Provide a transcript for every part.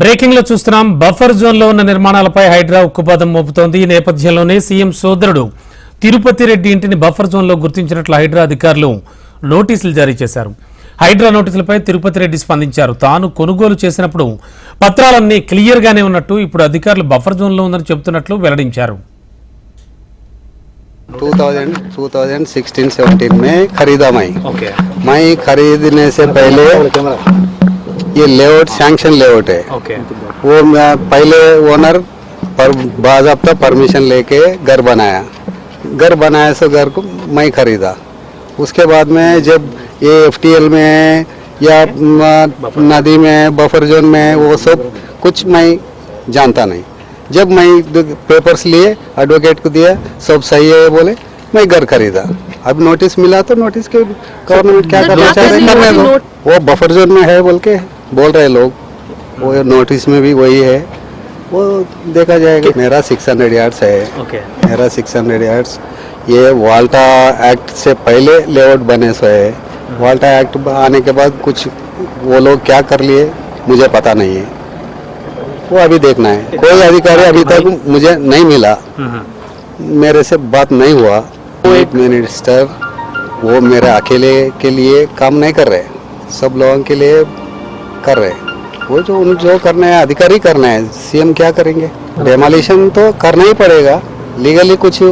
Breaking లో చూస్తున్నాం buffer zone లో ఉన్న నిర్మాణాలపై హైడ్రా ఉక్కుపాదం మోపుతోంది ఈ నేపథ్యంలోనే సీఎం సోదరుడు తిరుపతి రెడ్డి ఇంటిని బఫర్ జోన్ లో గుర్తించినట్లు హైడ్రా అధికారులు నోటీసులు జారీ చేశారు హైడ్రా నోటీసులపై తిరుపతి రెడ్డి స్పందించారు తాను కొనుగోలు చేసినప్పుడు పత్రాలన్నీ క్లియర్ గానే ఉన్నట్టు ఇప్పుడు అధికారులు బఫర్ జోన్ లో ఉందని చెబుతున్నట్లు వెల్లడించారు 2000 2016 17 में खरीदा मैं ఓకే मैं खरीदने से पहले ये लेआउट सैंक्शन लेआउट है। ఓకే वो मैं पहले ओनर पर बाजाबता परमिशन लेके घर बनाया। घर बनाया सो घर को मैं खरीदा। उसके बाद में जब ये एफटीएल में या नदी में बफर जोन में वो सब कुछ मैं जानता नहीं। जब मैं पेपर्स लिए एडवोकेट को दिया सब सही है बोले मैं घर खरीदा। अब नोटिस मिला तो नोटिस के गवर्नमेंट क्या करना चाह रहे है? वो बफर जोन में है बोल के। बोल रहे लोग। वो नोटिस में भी वही है। वो देखा जाएगा। मेरा 600 यार्ड्स है। ఓకే मेरा 600 यार्ड्स ये वाल्टा एक्ट से पहले लेआउट बने सो है। वाल्टा एक्ट आने के बाद कुछ वो लोग क्या कर लिए मुझे पता नहीं है। वो अभी देखना है। कोई अधिकारी अभी तक मुझे नहीं मिला। मेरे से बात नहीं हुआ। एक मिनिस्टर वो मेरे अकेले के लिए काम नहीं कर रहे। सब लोगों के लिए कर रहे वो जो उन जो करना है अधिकारी करना है सीएम क्या करेंगे डेमोलिशन तो करना ही पड़ेगा लीगली कुछ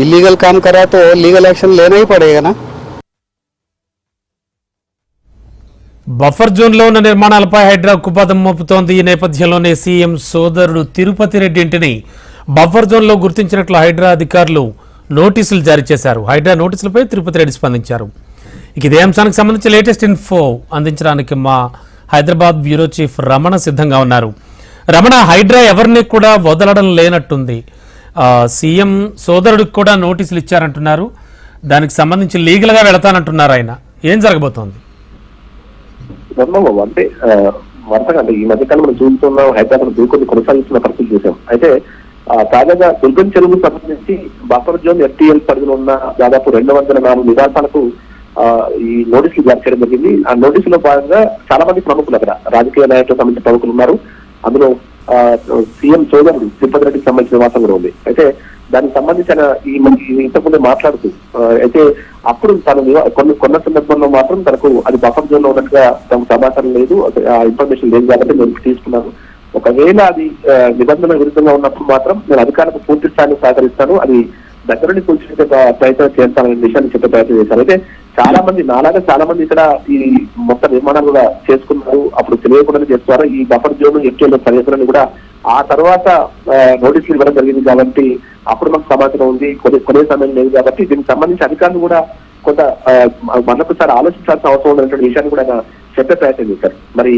इलीगल काम करा तो लीगल एक्शन लेना ही पड़ेगा ना బఫర్ జోన్ లో ఉన్న నిర్మాణాలపై హైడ్రా ఉక్కుపాదం మోపుతోంది ఈ నేపథ్యంలోనే సీఎం సోదరుడు తిరుపతి రెడ్డి ఇంటిని బఫర్ జోన్ లో గుర్తించినట్లు హైడ్రా అధికారులు నోటీసులు జారీ చేశారు హైడ్రా నోటీసులపై తిరుపతి రెడ్డి స్పందించారు ఇక ఇదే అంశానికి సంబంధించి లేటెస్ట్ ఇన్ఫో అందించడానికి మా హైదరాబాద్ బ్యూరో చీఫ్ రమణ సిద్ధంగా ఉన్నారు. రమణ హైడ్రా ఎవరిని కూడా వదలడం లేనట్టుంది. ఆ, సీఎం సోదరుడికి కూడా నోటీసులు ఇచ్చారంటున్నారు. దానికి సంబంధించి లీగల్గా వెళతానంటున్నారు ఆయన. ఏం జరగబోతోంది? అంటే వరుసగా అంటే ఈ మధ్యకాలం మనం చూస్తున్నాం హైదరాబాద్ దూకొని కొనసాగిస్తున్న పరిస్థితి చూసాం. అయితే తాజాగా దుర్గం చెరువు సంబంధించి బఫర్ జోన్ ఎఫ్టీఎల్ పరిధిలో ఉన్న దాదాపు రెండు వందల నాలుగు నివాసాలకు ఈ నోటీసులు జారీ చేయడం జరిగింది. ఆ నోటీసులో భాగంగా చాలా మంది ప్రముఖులు అక్కడ రాజకీయ నాయకులకు సంబంధించిన ప్రముఖులు ఉన్నారు. అందులో ఆ, సీఎం సోదరుడు తిరుపతి రెడ్డికి సంబంధించిన నివాసం కూడా ఉంది. అయితే దానికి సంబంధించిన ఈ ఇంతకుముందే మాట్లాడుతూ అయితే అప్పుడు తను కొన్ని కొన్న సందర్భంలో మాత్రం తనకు అది బఫర్ జోన్లో ఉన్నట్టుగా తనకు సమాచారం లేదు. ఆ ఇన్ఫర్మేషన్ లేదు కాబట్టి నేను తీసుకున్నాను ఒకవేళ అది నిబంధనల విరుద్ధంగా ఉన్నప్పుడు మాత్రం నేను అధికారులకు పూర్తి స్థాయిలో సహకరిస్తాను. అది దగ్గరని కూర్చునే ప్రయత్నం చేస్తాననే విషయాన్ని చెప్పే ప్రయత్నం చేశాను అయితే చాలా మంది నాలాగా చాలా మంది ఇక్కడ ఈ మొత్తం నిర్మాణాలు కూడా చేసుకున్నారు. అప్పుడు తెలియకుండానే చేస్తున్నారు. ఈ బఫర్ జోన్ ఎఫ్టీఎల్ పర్యటనని కూడా ఆ తర్వాత నోటీసులు ఇవ్వడం జరిగింది కాబట్టి అప్పుడు మాకు సమాచారం ఉంది. కొన్ని కొనే సమయం లేదు కాబట్టి దీనికి సంబంధించి అధికారులు కూడా కొంత మనకు మరొకసారి ఆలోచించాల్సిన అవసరం ఉన్నటువంటి విషయాన్ని కూడా ఆయన చెప్పే ప్రయత్నం చేశారు. మరి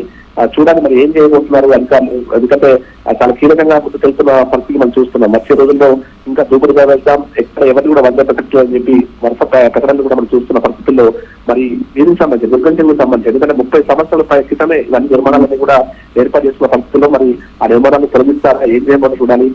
చూడాలి మరి ఏం చేయబోతున్నారు అధికారులు ఎందుకంటే చాలా కీలకంగా ముందు తెలుస్తున్న పరిస్థితి మనం చూస్తున్నాం. వచ్చే రోజుల్లో ఇంకా దూకుడుగా వెళ్తాం ఎక్కడ ఎవరిని కూడా వంద పెట్టచ్చు అని చెప్పి వరుస ప్రకటనలు కూడా మనం చూస్తున్న పరిస్థితుల్లో మరి దీనికి సంబంధించి దుర్గం సంబంధించి ఎందుకంటే ముప్పై సంవత్సరాల పై క్రితమే ఇవన్నీ నిర్మాణాలన్నీ కూడా ఏర్పాటు చేస్తున్న పరిస్థితుల్లో మరి ఆ నిర్మాణాన్ని తొలగిస్తారా ఏం చేయమని చూడాలి.